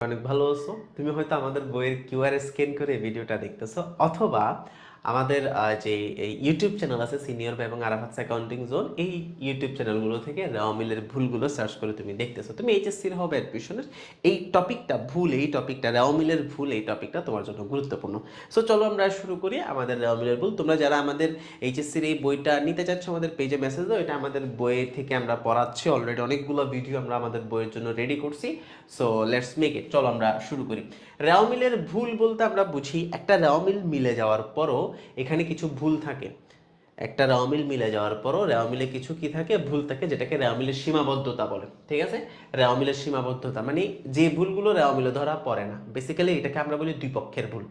অনেক ভালো আছো। তুমি হয়তো আমাদের বইয়ের কিউআর স্ক্যান করে ভিডিওটা দেখতেছো অথবা আমাদের যে ইউটিউব চ্যানেল আছে সিনিয়র এবং আরাফাত অ্যাকাউন্টিং জোন এই ইউটিউব চ্যানেলগুলো থেকে রাওমিলের ভুলগুলো সার্চ করে তুমি দেখতেছো। তুমি এইচএসসির হবে অ্যাডমিশনের এই টপিকটা ভুল, এই টপিকটা রাওমিলের ভুল, এই টপিকটা তোমার জন্য গুরুত্বপূর্ণ। সো চলো আমরা শুরু করি আমাদের রাওমিলের ভুল। তোমরা যারা আমাদের এইচএসসির এই বইটা নিতে চাচ্ছ, আমাদের পেজে মেসেজ দাও। এটা আমাদের বই থেকে আমরা পড়াচ্ছি। অলরেডি অনেকগুলো ভিডিও আমরা আমাদের বইয়ের জন্য রেডি করছি। সো লেটস মেক ইট চলো আমরা শুরু করি। রেওমিলের ভুল বলতে আমরা বুঝি, একটা রেওমিল মিলে যাওয়ার পরও এখানে কিছু ভুল থাকে। একটা রেওমিল মিলে যাওয়ার পরও রেওমিলে কিছু কি থাকে? ভুল থাকে যেটাকে রেওমিলের সীমাবদ্ধতা বলে। ঠিক আছে? রেওমিলের সীমাবদ্ধতা মানে যে ভুলগুলো রেওমিলে ধরা পড়ে না। বেসিক্যালি এটাকে আমরা বলি দুই পক্ষের ভুল।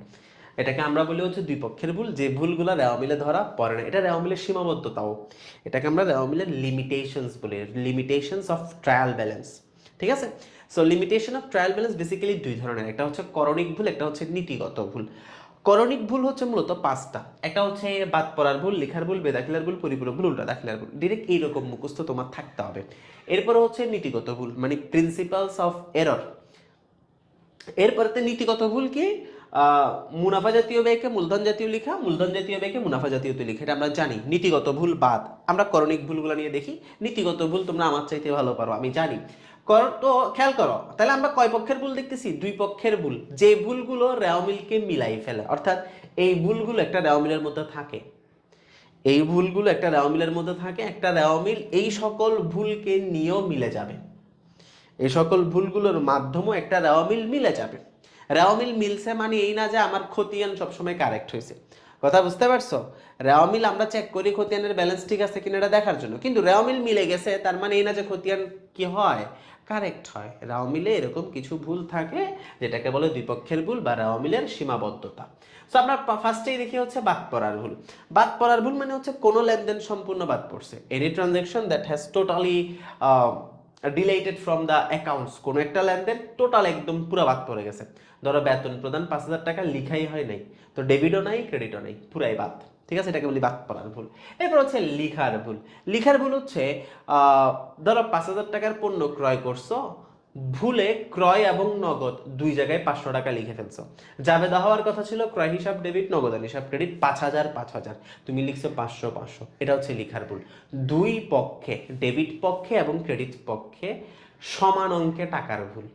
এটাকে আমরা বলি হচ্ছে দুই পক্ষের ভুল। যে ভুলগুলো রেওমিলে ধরা পড়ে না। এটা রেওমিলের সীমাবদ্ধতাও। এটাকে আমরা রেওমিলের লিমিটেশনস বলি। লিমিটেশনস অফ ট্রায়াল ব্যালেন্স ঠিক আছে? So limitation of trial balance basically দুই ধরনের। একটা হচ্ছে করণিক ভুল, একটা হচ্ছে নীতিগত ভুল। করণিক ভুল হচ্ছে মূলত পাঁচটা। একটা হচ্ছে বাদ পড়ার ভুল, লেখার ভুল, বেদাখিলার ভুল, পরিপূরক ভুল উল্টা দাখিলার ভুল। ডিরেক্ট এইরকম মুখস্থ তোমার থাকতে হবে। এরপরে হচ্ছে নীতিগত ভুল মানে প্রিন্সিপালস অফ এরর এরপরেতে নীতিগত ভুল কি? মুনাফা জাতীয় ব্যয়কে মূলধন জাতীয় লেখা, মূলধন জাতীয় ব্যয়কে মুনাফা জাতীয় লেখা। এটা আমরা জানি, নীতিগত ভুল বাদ। আমরা করণিক ভুলগুলো নিয়ে দেখি, নীতিগত ভুল তোমরা আমার চাইতে ভালো পারো, আমি জানি। তো খেয়াল করো, তাহলে আমরা কয় পক্ষের ভুল দেখতেছি? দুই পক্ষের ভুল। যে ভুলগুলো রেওমিলকে মিলাই ফেলে, অর্থাৎ এই ভুলগুলো একটা রেওমিলের মধ্যে থাকে। এই ভুলগুলো একটা রেওমিলের মধ্যে থাকে, একটা রেওমিল এই সকল ভুলকে নিয়েও মিলে যাবে। এই সকল ভুলগুলোর মাধ্যমে একটা রেওয়ামিল মিলে যাবে। রেওয়ামিল মিলছে মানে এই না যে আমার খতিয়ান সবসময় কারেক্ট হয়েছে। কথা বুঝতে পারছ? রেওয়ামিল আমরা চেক করি খতিয়ানের ব্যালেন্স ঠিক আছে কিনা এটা দেখার জন্য। কিন্তু রেওয়ামিল মিলে গেছে, তার মানে এই না যে খতিয়ান কি হয়? কারেক্ট হয়। রেওয়ামিলে এরকম কিছু ভুল থাকে, যেটাকে বলে দ্বিপক্ষের ভুল বা রেওয়ামিলের সীমাবদ্ধতা। সো আমরা ফার্স্টেই দেখি হচ্ছে বাদ পড়ার ভুল। বাদ পড়ার ভুল মানে হচ্ছে কোনো লেনদেন সম্পূর্ণ বাদ পড়ছে। Any transaction that has totally deleted from the accounts কোনো একটা লেনদেন টোটাল একদম পুরো বাদ পড়ে গেছে। ধরো বেতন প্রদান পাঁচ হাজার টাকা লিখাই হয় নাই। তো ডেবিটও নাই ক্রেডিটও নাই, পুরাই বাদ। ঠিক আছে? এটাকে বলি বাদ পড়ার ভুল। এরপর হচ্ছে লিখার ভুল। লিখার ভুল হচ্ছে ধরো পাঁচ হাজার টাকার পণ্য ক্রয় করছ ভুলে ক্রয় এবং নগদ দুই জায়গায় পাঁচশো টাকা লিখে ফেলছো। জাবেদা হওয়ার কথা ছিল ক্রয় হিসাব, ডেবিট নগদান হিসাব, ক্রেডিট পাঁচ হাজার পাঁচ হাজার। তুমি লিখছো পাঁচশো পাঁচশো। এটা হচ্ছে লিখার ভুল। দুই পক্ষে, ডেবিট পক্ষে এবং ক্রেডিট পক্ষে সমান অঙ্কে টাকার ভুল।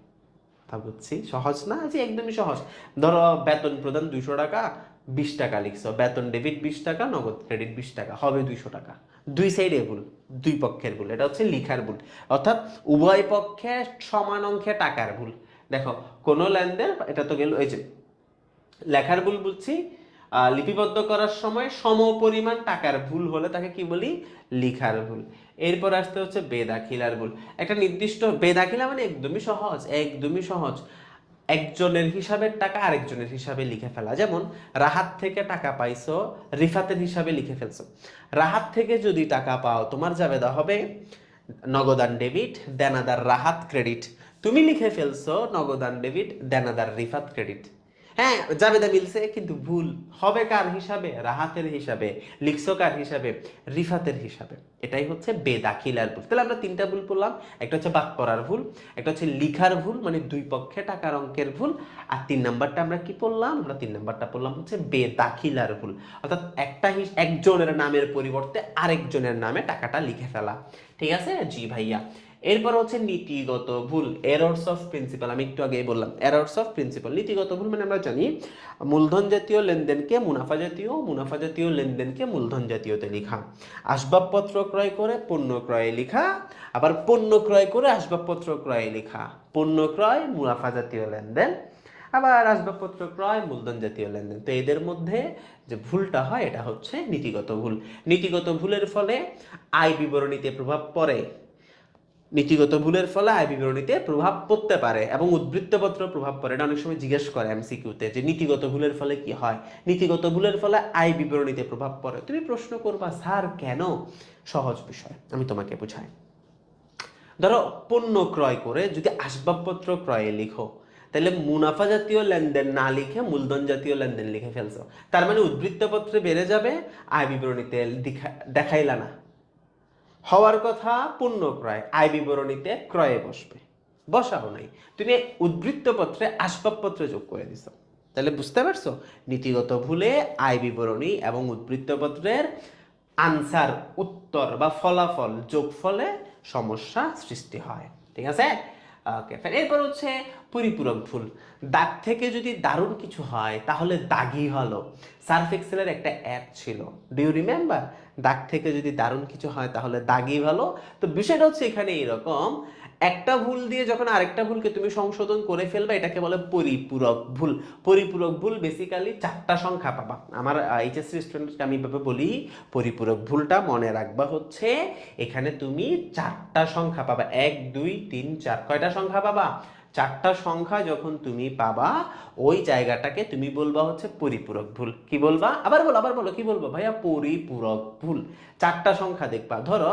তা বুঝছি? সহজ না? যে একদমই সহজ। ধরো বেতন প্রদান দুইশো টাকা, বিশ টাকা লিখছো। বেতন, ডেবিট বিশ টাকা, নগদ, ক্রেডিট বিশ টাকা। হবে দুইশো টাকা। দুই সাইডে ভুল, দুই পক্ষের ভুল, এটা হচ্ছে লিখার ভুল। অর্থাৎ উভয় পক্ষে সমান অঙ্কে টাকার ভুল। দেখো, কোনো লেনদেন, এটা তো গেল, এই যে লেখার ভুল বলছি লিপিবদ্ধ করার সময় সম পরিমাণ টাকার ভুল হলে তাকে কি বলি? লিখার ভুল। এরপর আসতে হচ্ছে বেদাখিলার ভুল। একটা নির্দিষ্ট, বেদাখিলা মানে একদমই সহজ একদমই সহজ। একজনের হিসাবের টাকা আরেকজনের হিসাবে লিখে ফেলা। যেমন, রাহাত থেকে টাকা পাইছো, রিফাতের হিসাবে লিখে ফেলছো। রাহাত থেকে যদি টাকা পাও, তোমার জাবেদা হবে নগদান ডেবিট, দেনাদার রাহাত ক্রেডিট। তুমি লিখে ফেলছো নগদান ডেবিট, দেনাদার রিফাত ক্রেডিট। হ্যাঁ জাবেদা মিলছে কিন্তু ভুল হবে কার হিসাবে? রাহাতের হিসাবে, লিখছো কার হিসাবে? রিফাতের হিসাবে। এটাই হচ্ছে বেদাখিলার ভুল। তাহলে আমরা তিনটা ভুল পড়লাম। একটা হচ্ছে বাক করার ভুল, একটা হচ্ছে লিখার ভুল মানে দুই পক্ষে টাকার অঙ্কের ভুল। আর তিন নাম্বারটা আমরা কি পড়লাম? আমরা তিন নাম্বারটা পড়লাম হচ্ছে বেদাখিলার ভুল। অর্থাৎ একটা একজনের নামের পরিবর্তে আরেকজনের নামে টাকাটা লিখে ফেলা। ঠিক আছে? জি ভাইয়া। এরপর হচ্ছে নীতিগত ভুল এরর্স অফ প্রিন্সিপাল আমি একটু আগেই বললাম এরর্স অফ প্রিন্সিপাল নীতিগত ভুল মানে আমরা জানি মূলধন জাতীয় লেনদেনকে মুনাফা জাতীয় মুনাফা জাতীয় লেনদেনকে মূলধন জাতীয়তে লেখা। আসবাবপত্র ক্রয় করে পণ্য ক্রয়ে লেখা, আবার পণ্য ক্রয় করে আসবাবপত্র ক্রয়ে লেখা। পণ্য ক্রয়, মুনাফা জাতীয় লেনদেন, আবার আসবাবপত্র ক্রয়, মূলধন জাতীয় লেনদেন। তো এদের মধ্যে যে ভুলটা হয়, এটা হচ্ছে নীতিগত ভুল। নীতিগত ভুলের ফলে আয় বিবরণীতে প্রভাব পড়ে। নীতিগত ভুলের ফলে আয় বিবরণীতে প্রভাব পড়তে পারে এবং উদ্বৃত্তপত্র প্রভাব পড়ে এটা অনেক সময় জিজ্ঞেস করে এমসিকিউতে যে নীতিগত ভুলের ফলে কি হয়? নীতিগত ভুলের ফলে আয় বিবরণীতে প্রভাব পড়ে। তুমি প্রশ্ন করবা, স্যার, কেন? সহজ বিষয়, আমি তোমাকে বুঝাই। ধরো, পণ্য ক্রয় করে যদি আসবাবপত্র ক্রয়ে লিখো, তাহলে মুনাফা জাতীয় লেনদেন না লিখে মূলধন জাতীয় লেনদেন লিখে ফেলছো। তার মানে উদ্বৃত্তপত্রে বেড়ে যাবে আয় বিবরণীতে দেখা- দেখাইলা না। হওয়ার কথা পূর্ণ ক্রয়, আয় বিবরণীতে ক্রয়ে বসবে। বসাও নাই। তুমি উদ্বৃত্তপত্রে আসবাবপত্র যোগ করে দিছ। তাহলে বুঝতে পারছ? নীতিগত ভুলে আয় বিবরণী এবং উদ্বৃত্তপত্রের আনসার, উত্তর বা ফলাফল যোগফলে সমস্যা সৃষ্টি হয়। ঠিক আছে? ওকে এরপর হচ্ছে পরিপূরক ভুল দাগ থেকে যদি দারুণ কিছু হয়, তাহলে দাগই হলো। সার্ফ এক্সেলের একটা অ্যাপ ছিল। ডু ইউ রিমেম্বার দাগ থেকে যদি দারুণ কিছু হয়, তাহলে দাগই ভালো। তো বিষয়টা হচ্ছে এখানে এরকম একটা ভুল দিয়ে যখন আরেকটা ভুলকে তুমি সংশোধন করে ফেলবে, এটাকে বলে পরিপূরক ভুল। পরিপূরক ভুল বেসিক্যালি চারটা সংখ্যা পাবা। আমার এইচএসসি স্টুডেন্টকে আমি এভাবে বলি, পরিপূরক ভুলটা মনে রাখবা হচ্ছে, এখানে তুমি চারটা সংখ্যা পাবা। এক, দুই, তিন, চার, কয়টা সংখ্যা পাবা? চারটা সংখ্যা যখন তুমি পাবা, ওই জায়গাটাকে তুমি বলবা হচ্ছে পরিপূরক ভুল। কি বলবা? আবার বলো আবার বলো, কি বলব? ভাইয়া, পরিপূরক ভুল। চারটা সংখ্যা দেখবা। ধরো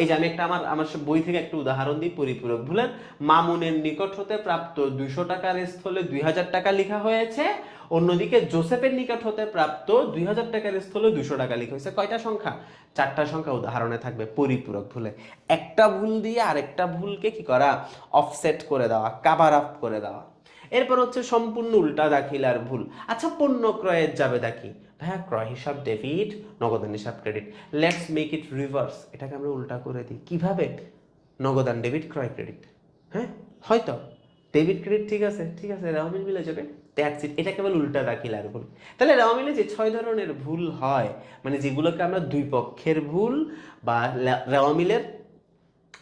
এই যে আমি একটা আমার আমার বই থেকে একটা উদাহরণ দিই, পরিপূরক। ভুলের মামুনের নিকট হতে প্রাপ্ত দুইশো টাকার স্থলে দুই হাজার টাকা লেখা হয়েছে, অন্যদিকে জোসেফের নিকট হতে প্রাপ্ত দুই হাজার টাকার স্থলে দুইশো টাকা লেখা হয়েছে। কয়টা সংখ্যা? চারটা সংখ্যা উদাহরণে থাকবে, পরিপূরক ভুলে। একটা ভুল দিয়ে আরেকটা ভুলকে কি করা? অফসেট করে দেওয়া কাভার আপ করে দেওয়া। এরপর হচ্ছে সম্পূর্ণ উল্টা দাখিলার ভুল। আচ্ছা পণ্য ক্রয়ের যাবে দেখি ভাইয়া, ক্রয় হিসাব ডেবিট নগদান হিসাব credit. Let's make it reverse এটাকে আমরা উল্টা করে দিই। কীভাবে? নগদান ডেবিট, ক্রয় ক্রেডিট। হ্যাঁ হয়তো। ডেবিট, ক্রেডিট ঠিক আছে ঠিক আছে রেওয়ামিল মিলে যাবে। দ্যাটস ইট এটা কেবল উল্টা দাখিলার ভুল। তাহলে রেওয়ামিলে যে ছয় ধরনের ভুল হয় মানে যেগুলোকে আমরা দুই পক্ষের ভুল বা রেওয়ামিলের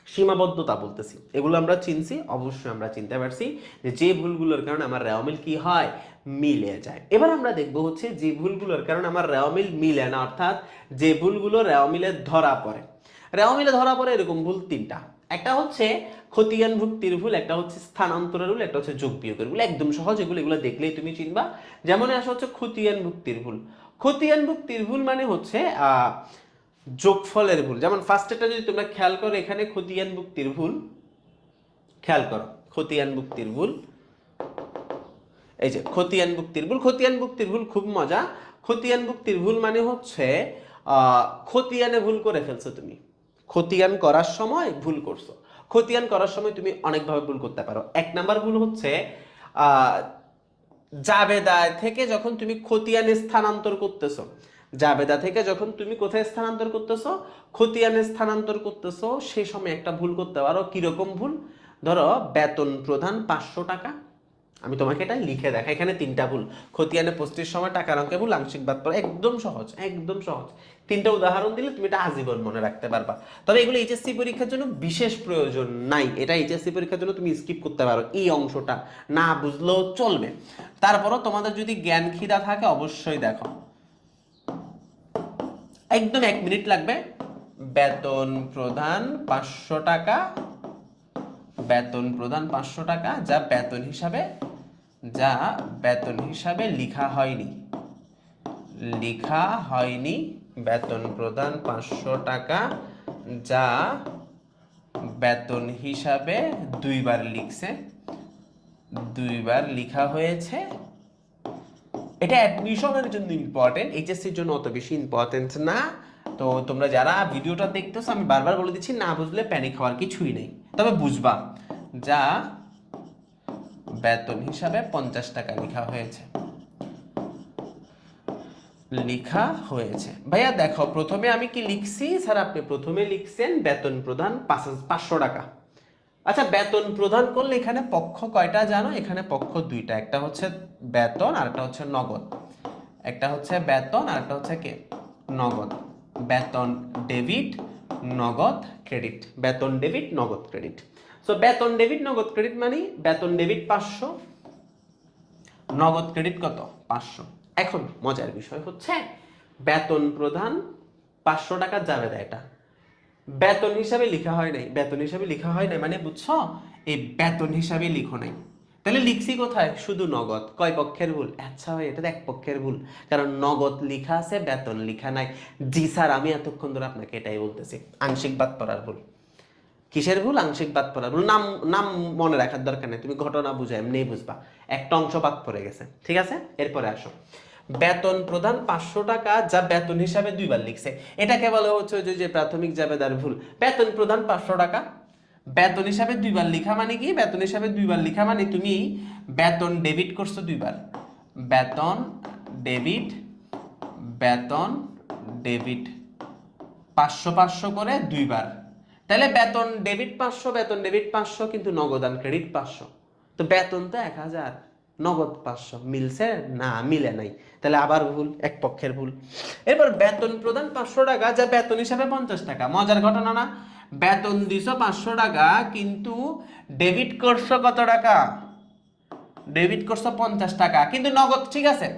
সীমাবদ্ধতা বলতেছি। এগুলো আমরা চিনছি, অবশ্যই আমরা চিনতে পারছি যে যে ভুলগুলোর কারণে আমার রেওয়ামিল কি হয়? মিলে যায়। এবার আমরা দেখব হচ্ছে যে ভুলগুলোর কারণে আমার রেওয়ামিল মিলে না, অর্থাৎ যে ভুলগুলো রেওয়ামিলে ধরা পড়ে। রেওয়ামিলে ধরা পড়ে এরকম ভুল তিনটা। একটা হচ্ছে খতিয়ান ভুক্তির ভুল, একটা হচ্ছে স্থানান্তরের ভুল, একটা হচ্ছে যোগ বিয়োগের ভুল। একদম সহজ, এগুলো এগুলো দেখলেই তুমি চিনবা। যেমন আসা হচ্ছে খতিয়ান ভুক্তির ভুল। খতিয়ান ভুক্তির ভুল মানে হচ্ছে, আহ যোগফলের ভুল। যেমন ফার্স্টেটা যদি তোমরা খেয়াল করো, এখানে খতিয়ান ভুক্তির ভুল। খেয়াল করো, খতিয়ান ভুক্তির ভুল। এই যে, খতিয়ান ভুক্তির ভুল। খতিয়ান ভুক্তির ভুল খুব মজা। খতিয়ান ভুক্তির ভুল মানে হচ্ছে খতিয়ানে ভুল করে ফেলছো তুমি। খতিয়ান করার সময় ভুল করছ। খতিয়ান করার সময় তুমি অনেকভাবে ভুল করতে পারো। এক নাম্বার ভুল হচ্ছে জাবেদায় থেকে যখন তুমি খতিয়ানে স্থানান্তর করতেছো জাবেদা থেকে যখন তুমি কোথায় স্থানান্তর করতেছো? খতিয়ানে স্থানান্তর করতেছো সেই সময় একটা ভুল করতে পারো। কীরকম ভুল? ধরো, বেতন প্রধান পাঁচশো টাকা। আমি তোমাকে এটা লিখে দেখা এখানে তিনটা ভুল। খতিয়ানে পোস্টের সময় টাকার অঙ্কে ভুল, আংশিক বাদ পড়া, একদম সহজ একদম সহজ। তিনটা উদাহরণ দিলে তুমি এটা আজীবন মনে রাখতে পারবা। তবে এগুলো এইচএসসি পরীক্ষার জন্য বিশেষ প্রয়োজন নাই। এটা এইচএসসি পরীক্ষার জন্য তুমি স্কিপ করতে পারো এই অংশটা। না বুঝলেও চলবে। তারপরও তোমাদের যদি জ্ঞান খিদা থাকে, অবশ্যই দেখো। একদম এক মিনিট লাগবে। বেতন প্রধান পাঁচশো টাকা। বেতন প্রধান পাঁচশো টাকা, যা বেতন হিসাবে, যা বেতন হিসাবে লিখা হয়নি। লিখা হয়নি, বেতন প্রদান পাঁচশো টাকা, যা বেতন হিসাবে দুইবার লিখছে। দুইবার লিখা হয়েছে। এটা অ্যাডমিশনের জন্য ইম্পর্টেন্ট এইচএসসির জন্য অত বেশি ইম্পর্টেন্ট না। তো তোমরা যারা ভিডিওটা দেখতেছো, আমি বারবার বলে দিচ্ছি, না বুঝলে প্যানিক হওয়ার কিছুই নেই। তবে বুঝবা যা বেতন হিসাবে পঞ্চাশ টাকা লেখা হয়েছে। লেখা হয়েছে। ভাইয়া দেখো, প্রথমে আমি কি লিখছি? স্যার, আপনি প্রথমে লিখছেন বেতন প্রদান পাঁচ- পাঁচশো টাকা। আচ্ছা বেতন প্রদান করলে এখানে পক্ষ কয়টা জানো? এখানে পক্ষ দুইটা, একটা হচ্ছে বেতন আর একটা হচ্ছে নগদ। একটা হচ্ছে বেতন আর একটা হচ্ছে কে? নগদ। বেতন ডেবিট, নগদ ক্রেডিট। বেতন ডেবিট, নগদ ক্রেডিট। সো বেতন ডেবিট, নগদ ক্রেডিট মানে বেতন ডেবিট পাঁচশো, নগদ ক্রেডিট কত? পাঁচশো। এখন মজার বিষয় হচ্ছে, বেতন প্রধান পাঁচশো টাকা যাবে না এটা। বেতন হিসাবে লেখা হয় নাই। বেতন হিসাবে লেখা হয় নাই মানে বুঝছ? এই বেতন হিসাবে লিখো নাই। তাহলে লিখছি কোথায়? শুধু নগদ। কয় পক্ষের ভুল? আচ্ছা ভাই, এটা এক পক্ষের ভুল। কারণ নগদ লেখা আছে, বেতন লেখা নাই। জি স্যার, আমি এতক্ষণ ধরে আপনাকে এটাই বলতেছি। আংশিক বাদ পড়ার ভুল। কিসের ভুল? আংশিক বাদ পড়ার ভুল। নাম নাম মনে রাখার দরকার নেই। তুমি ঘটনা বুঝে, এমনিই বুঝবা। একটা অংশ বাদ পড়ে গেছে। ঠিক আছে? এরপরে আসো। বেতন প্রদান পাঁচশো টাকা যা বেতন হিসাবে দুইবার লিখছে। এটাকে বলা হচ্ছে যে- যে প্রাথমিক জাবেদার ভুল। বেতন প্রদান পাঁচশো টাকা। বেতন হিসাবে দুইবার লিখা মানে কি? বেতন হিসাবে দুইবার লিখা মানে তুমি বেতন ডেবিট করছ দুইবার। বেতন ডেবিট বেতন ডেবিট। পাঁচশো পাঁচশো করে দুইবার। তাহলে বেতন ডেবিট পাঁচশো, বেতন ডেবিট পাঁচশো, কিন্তু নগদান ক্রেডিট পাঁচশো। তো বেতন তো এক হাজার। নগদ পাঁচশো। মিলছে? না, মিলে নাই। তাহলে আবার ভুল, এক পক্ষের ভুল। এরপর বেতন প্রদান পাঁচশো টাকা, যা বেতন হিসাবে পঞ্চাশ টাকা। মজার ঘটনা না? বেতন দিছো পাঁচশো টাকা, কিন্তু ডেবিট করছ কত টাকা? ডেবিট করছ পঞ্চাশ টাকা, কিন্তু নগদ ঠিক আছে।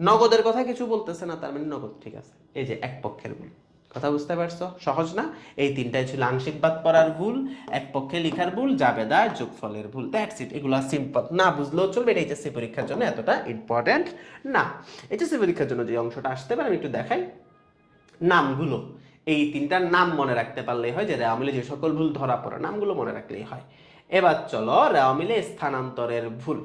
নগদের কথা কিছু বলতেছে না, তার মানে নগদ ঠিক আছে। এই যে, এক পক্ষের ভুল। কথা বুঝতে পারছ? সহজ না? এই তিনটাই ছিল আংশিক বাদ পড়ার ভুল, এক পক্ষে লিখার ভুল, জাবেদা, যোগফলের ভুল। দ্যাটস ইট এগুলো সিম্পল না বুঝলেও চলবে, এটা এইচএসসি পরীক্ষার জন্য এতটা ইম্পর্টেন্ট না। এইচএসসি পরীক্ষার জন্য যে অংশটা আসতে পারে, আমি একটু দেখাই। নামগুলো। এই তিনটার নাম মনে রাখতে পারলেই হয় যে রেওয়ামিলে যে সকল ভুল ধরা পড়ে, নামগুলো মনে রাখলেই হয়। এবার চলো রেওয়ামিলে স্থানান্তরের ভুল।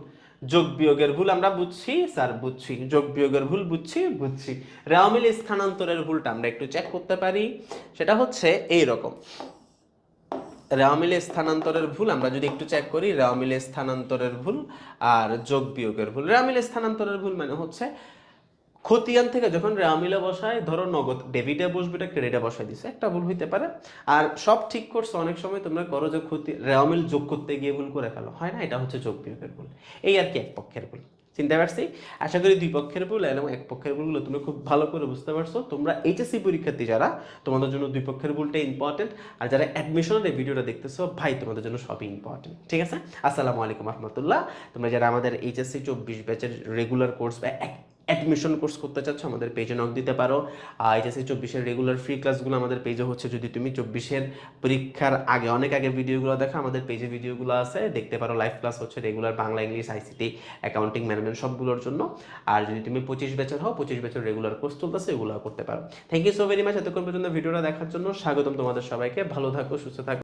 যোগ বিয়োগের ভুল আমরা বুঝছি, স্যার বুঝছি। যোগ বিয়োগের ভুল বুঝছি বুঝছি। রেওমিল স্থানান্তরের ভুলটা আমরা একটু চেক করতে পারি। সেটা হচ্ছে এই রকম রেওয়ামিলে স্থানান্তরের ভুল আমরা যদি একটু চেক করি রেওয়ামিলে স্থানান্তরের ভুল আর যোগ বিয়োগের ভুল। রেওয়ামিলে স্থানান্তরের ভুল মানে হচ্ছে খতিয়ান থেকে যখন রেওয়ামিলে বসায়, ধরো নগদ ডেবিটে বসবে এটা ক্রেডিটে বসায় দিছে, একটা ভুল হইতে পারে। আর সব ঠিক করছ, অনেক সময় তোমরা করো যে ক্ষতি রেওয়ামিল যোগ করতে গিয়ে ভুল করে ফেলো। হয় না, এটা হচ্ছে যোগ বিয়োগের ভুল। এই আর কি এক পক্ষের ভুল। চিনতে পারছি? আশা করি দুই পক্ষের ভুল, এবং এক পক্ষের ভুলগুলো তুমি খুব ভালো করে বুঝতে পারছ। তোমরা এইচএসসি পরীক্ষার্থী যারা, তোমাদের জন্য দুই পক্ষের ভুলটা ইম্পর্টেন্ট আর যারা অ্যাডমিশনের এই ভিডিওটা দেখতেছো, ভাই, তোমাদের জন্য সবই ইম্পর্টেন্ট ঠিক আছে? আসসালামু আলাইকুম রহমতুল্লাহ। তোমরা যারা আমাদের এইচএসসি চব্বিশ ব্যাচের রেগুলার কোর্স বা অ্যাডমিশন কোর্স করতে চাচ্ছ, আমাদের পেজে নক দিতে পারো। এইচএসসি চব্বিশের রেগুলার ফ্রি ক্লাসগুলো আমাদের পেজে হচ্ছে, যদি তুমি চব্বিশের পরীক্ষার আগে, অনেক আগে ভিডিওগুলো দেখো, আমাদের পেজে ভিডিওগুলো আছে, দেখতে পারো লাইভ ক্লাস হচ্ছে regular Bangla English ICT accounting management সবগুলোর জন্য। আর যদি তুমি পঁচিশ ব্যাচের হও, পঁচিশ ব্যাচের রেগুলার কোর্স চলতেছে এগুলো করতে পারো। Thank you so very much এতক্ষণ পর্যন্ত ভিডিওটা দেখার জন্য। স্বাগতম তোমাদের সবাইকে। ভালো থাকো, সুস্থ থাকো।